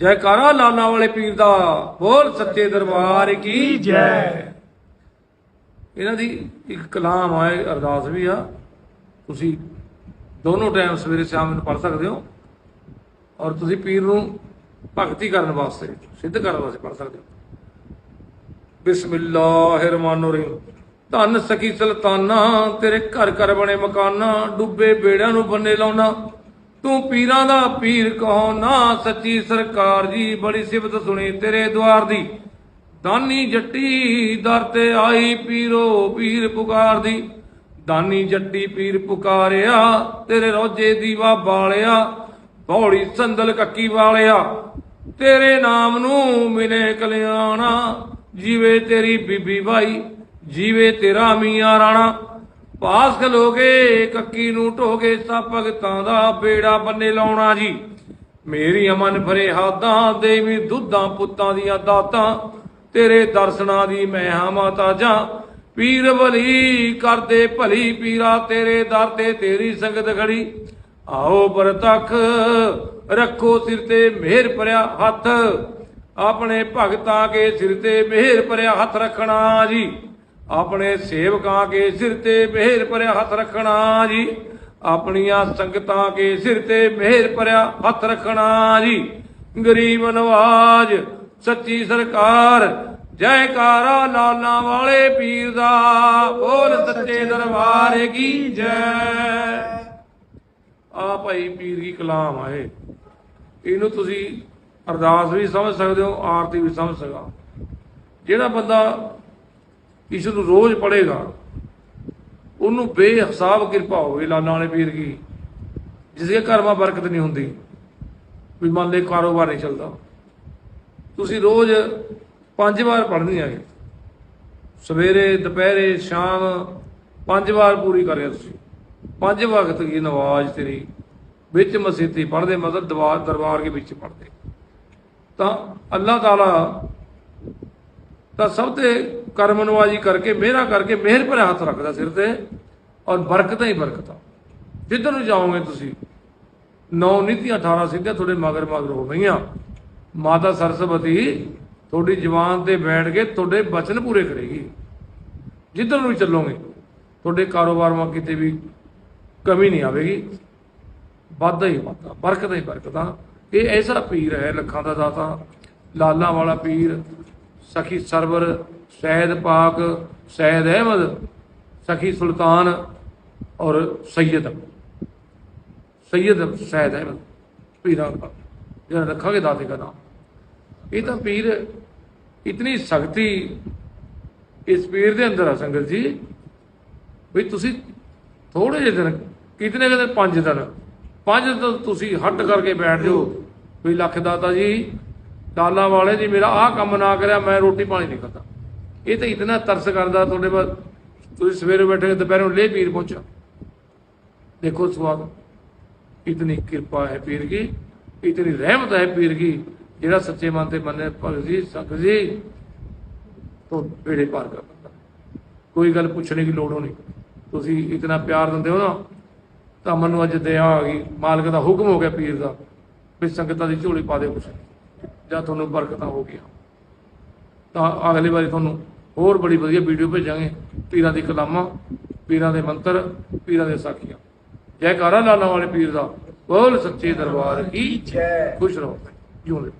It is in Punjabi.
ਜੈਕਾਰਾ ਲਾਲਾ ਵਾਲੇ ਪੀਰ ਦਾ ਬੋਲ ਸੱਚੇ ਦਰਬਾਰ ਕੀ ਜੈ। ਇਹਨਾਂ ਦੀ ਇੱਕ ਕਲਾਮ ਆ ਅਰਦਾਸ ਵੀ ਆ। ਤੁਸੀਂ ਦੋਨੋਂ ਟਾਈਮ ਸਵੇਰੇ ਸ਼ਾਮ ਨੂੰ ਪੜ ਸਕਦੇ ਹੋ। ਔਰ ਤੁਸੀਂ ਪੀਰ ਨੂੰ ਭਗਤੀ ਕਰਨ ਵਾਸਤੇ, ਸਿੱਧ ਕਰਨ ਵਾਸਤੇ ਪੜ ਸਕਦੇ ਹੋ। ਬਿਸਮਿਲ੍ਲਾਹਿਰਰਹਿਮਾਨਿਰਰਹੀਮ ਧੰਨ ਸਖੀ ਸੁਲਤਾਨਾ, ਤੇਰੇ ਘਰ ਘਰ ਬਣੇ ਮਕਾਨਾ, ਡੁੱਬੇ ਬੇੜਿਆਂ ਨੂੰ ਬੰਨੇ ਲਾਉਣਾ। ਤੂੰ ਪੀਰਾਂ ਦਾ ਪੀਰ ਕਹੋ, ਨਾ ਸੱਚੀ ਸਰਕਾਰ ਜੀ, ਬੜੀ ਸਿਫਤ ਸੁਣੀ ਤੇਰੇ ਦਵਾਰ ਦੀ। ਦਾਨੀ ਜੱਟੀ ਦਰ ਤੇ ਆਈ ਪੀਰੋ ਪੀਰ ਪੁਕਾਰਦੀ ਦਾਨੀ ਜੱਟੀ ਪੀਰ ਪੁਕਾਰਿਆ, ਤੇਰੇ ਰੋਜੇ ਦੀਵਾ ਬਾਲਿਆ ਬੌੜੀ ਸੰਦਲ ਕੱਕੀ ਵਾਲਿਆ। ਤੇਰੇ ਨਾਮ ਨੂੰ ਮਿਲੇ ਕਲਿਆਣਾ, ਜੀਵੇ ਤੇਰੀ ਬੀਬੀ ਭਾਈ, ਜੀਵੇ ਤੇਰਾ ਮੀਆਂ ਰਾਣਾ। ਪਾਸ ਖਲੋਗੇ ਕੱਕੀ ਨੂੰ ਢੋਗੇ ਸਭ ਭਗਤਾਂ ਦਾ ਬੇੜਾ ਬੰਨੇ ਲਾਉਣਾ ਜੀ। ਮੇਰੀ ਅਮਨ ਫਰੇ ਹਾਦਾਂ ਦੇਵੀ ਦੁੱਧਾਂ ਪੁੱਤਾਂ ਦੀਆਂ ਦਾਤਾਂ, ਤੇਰੇ ਦਰਸ਼ਨਾਂ ਦੀ ਮੈਂ ਹਾਂ ਮਾਤਾ ਜਾਂ। ਪੀਰ ਬਲੀ ਕਰਦੇ ਭਲੀ, ਪੀਰਾ ਤੇਰੇ ਦਰ ਤੇ ਤੇਰੀ ਸੰਗਤ ਖੜੀ। ਆਓ ਬਰਤਖ, ਰੱਖੋ ਸਿਰ ਤੇ ਮਿਹਰ ਭਰਿਆ ਹੱਥ। ਆਪਣੇ ਭਗਤਾਂ ਕੇ ਸਿਰ ਤੇ ਮਿਹਰ ਭਰਿਆ ਹੱਥ ਰੱਖਣਾ ਜੀ। ਆਪਣੇ ਸੇਵਕਾਂ ਕੇ ਸਿਰ ਤੇ ਮਿਹਰ ਭਰਿਆ ਹੱਥ ਰੱਖਣਾ ਜੀ। ਆਪਣੀਆਂ ਸੰਗਤਾਂ ਕੇ ਸਿਰ ਤੇ ਮਿਹਰ ਭਰਿਆ ਹੱਥ ਰੱਖਣਾ ਜੀ। ਗਰੀਬ ਨਵਾਜ ਸੱਚੀ ਸਰਕਾਰ ਜੈਕਾਰਾ ਲਾਲਾਂ ਵਾਲੇ ਪੀਰ ਦਾ ਬੋਲ ਸੱਚੇ ਦਰਬਾਰ ਕੀ ਜੈ। ਆ ਭਾਈ ਪੀਰ ਕੀ ਕਲਾਮ ਆਏ ਇਹਨੂੰ ਤੁਸੀਂ ਅਰਦਾਸ ਵੀ ਸਮਝ ਸਕਦੇ ਹੋ ਆਰਤੀ ਵੀ ਸਮਝ ਸਕਾ ਜਿਹੜਾ ਬੰਦਾ ਇਸ ਨੂੰ ਰੋਜ਼ ਪੜੇਗਾ ਉਹਨੂੰ ਬੇਹਿਸਾਬ ਕਿਰਪਾ ਹੋਵੇ, ਲਾਨਾ ਵਾਲੇ ਪੀਰ ਕੀ ਜਿਸ ਦੇ ਘਰ ਮਾ ਬਰਕਤ ਨਹੀਂ ਹੁੰਦੀ, ਵੀ ਮੰਨ ਲੈ ਕਾਰੋਬਾਰ ਨਹੀਂ ਚੱਲਦਾ। ਤੁਸੀਂ ਰੋਜ਼ ਪੰਜ ਵਾਰ ਪੜ੍ਹਨੀ ਹੈ, ਸਵੇਰੇ, ਦੁਪਹਿਰੇ, ਸ਼ਾਮ, ਪੰਜ ਵਾਰ ਪੂਰੀ ਕਰਿਆ ਤੁਸੀਂ। ਪੰਜ ਵਕਤ ਦੀ ਨਵਾਜ਼ ਤੇਰੀ, ਵਿੱਚ ਮਸੀਤੀ ਪੜ੍ਹਦੇ, ਮਤਲਬ ਦਰਬਾਰ ਦਰਬਾਰ ਦੇ ਵਿੱਚ ਪੜ੍ਹਦੇ। ਤਾਂ ਅੱਲਾਹ ਤਾਲਾ ਤਾਂ ਸਭ ਤੇ ਕਰਮ ਨਵਾਜੀ ਕਰਕੇ, ਮਿਹਰਾ ਕਰਕੇ ਮਿਹਰ ਭਰਿਆ ਹੱਥ ਰੱਖਦਾ ਸਿਰ ਤੇ ਔਰ ਬਰਕਤਾਂ ਹੀ ਬਰਕਤਾਂ। ਜਿੱਧਰ ਨੂੰ ਜਾਓਗੇ ਤੁਸੀਂ, ਨੌ ਨੀਤੀਆਂ 18 ਸਿੱਧੀਆਂ ਤੁਹਾਡੇ ਮਗਰ ਮਗਰ ਹੋ ਗਈਆਂ। ਮਾਤਾ ਸਰਸਵਤੀ, ਤੁਹਾਡੀ ਜਵਾਨ ਤੇ ਬੈਠ ਕੇ ਤੁਹਾਡੇ ਬਚਨ ਪੂਰੇ ਕਰੇਗੀ। ਜਿੱਧਰ ਨੂੰ ਵੀ ਚੱਲੋਗੇ, ਤੁਹਾਡੇ ਕਾਰੋਬਾਰ ਮਾ ਕਿਤੇ ਵੀ ਕਮੀ ਨਹੀਂ ਆਵੇਗੀ। ਵਾਧਾ ਹੀ ਵਾਧਾ, ਬਰਕਤਾਂ ਹੀ ਬਰਕਤਾਂ। ਇਹ ਐਸਾ ਪੀਰ ਹੈ, ਲੱਖਾਂ ਦਾ ਦਾਤਾ, ਲਾਲਾਂ ਵਾਲਾ ਪੀਰ ਸਖੀ ਸਰਵਰ ਸੈਦ ਪਾਕ ਸੈਦ ਅਹਿਮਦ, ਸਖੀ ਸੁਲਤਾਨ ਔਰ ਸੈਦ ਸੈਦ ਸੈਦ ਅਹਿਮਦ, ਪੀਰਾਂ ਦਾ ਜਿਹੜਾ ਰੱਖਾਂਗੇ ਦਾਤੇ ਦਾ ਨਾਮ। ਇਹ ਤਾਂ ਪੀਰ ਇਤਨੀ ਸ਼ਕਤੀ ਇਸ ਪੀਰ ਦੇ ਅੰਦਰ ਆ ਸੰਗਤ ਜੀ, ਵੀ ਤੁਸੀਂ ਥੋੜੇ ਜਿਹੇ ਦਿਨ, ਕਿਤਨੇ ਕੁ ਦਿਨ, ਪੰਜ ਦਿਨ ਪੰਜ ਦਿਨ ਤੁਸੀਂ ਹੱਟ ਕਰਕੇ ਬੈਠ ਜਾਓ। ਵੀ ਲੱਖ ਦਾਤਾ ਜੀ ਡਾਲਾ ਵਾਲੇ ਜੀ ਮੇਰਾ ਆਹ ਕੰਮ ਨਾ ਕਰਿਆ, ਮੈਂ ਰੋਟੀ ਪਾਣੀ ਨਹੀਂ ਖਾਂਦਾ ਇਹ ਤਾਂ ਇਤਨਾ ਤਰਸ ਕਰਦਾ ਤੁਹਾਡੇ ਬਾਅਦ ਤੁਸੀਂ ਸਵੇਰੇ ਬੈਠੇ ਦੁਪਹਿਰੋਂ ਨੂੰ ਲੈ ਪੀਰ ਪਹੁੰਚਾ ਦੇਖੋ ਸਵਾਦ ਇਤਨੀ ਕਿਰਪਾ ਹੈ ਪੀਰ ਕੀ ਇਤਨੀ ਰਹਿਮਤ ਹੈ ਪੀਰ ਕੀ ਜਿਹੜਾ ਸੱਚੇ ਮਨ ਤੇ ਮੰਨੇ ਭਗਤ ਜੀ ਸੰਗਤ ਜੀ, ਤੋਂ ਬੇੜੇ ਪਾਰ ਕਰ ਦਿੰਦਾ। ਕੋਈ ਗੱਲ ਪੁੱਛਣੇ ਦੀ ਲੋੜ ਨਹੀਂ। ਤੁਸੀਂ ਇਤਨਾ ਪਿਆਰ ਦਿੰਦੇ ਹੋ ਨਾ, ਤਾਂ ਮੈਨੂੰ ਅੱਜ ਦਇਆ ਆ ਗਈ। ਮਾਲਕ ਦਾ ਹੁਕਮ ਹੋ ਗਿਆ ਪੀਰ ਦਾ, ਵੀ ਸੰਗਤਾਂ ਦੀ ਝੋਲੀ ਪਾ ਦੇ ਕੁਛ। ਜਾਂ ਤੁਹਾਨੂੰ ਬਰਕਤਾਂ ਹੋ ਗਈਆਂ। ਤਾਂ ਅਗਲੀ ਵਾਰੀ ਤੁਹਾਨੂੰ ਹੋਰ ਬੜੀ ਵਧੀਆ ਵੀਡੀਓ ਭੇਜਾਂਗੇ। ਪੀਰਾਂ ਦੀ ਕਲਾਮਾਂ, ਪੀਰਾਂ ਦੇ ਮੰਤਰ, ਪੀਰਾਂ ਦੇ ਸਾਖੀਆਂ। ਜੈਕਾਰਾ ਲਾਲਾ ਵਾਲੇ ਪੀਰ ਦਾ ਬੋਲ ਸੱਚੇ ਦਰਬਾਰ ਕੀ ਜੈ। ਖੁਸ਼ ਰਹੋ। ਜਿਉਂਦੇ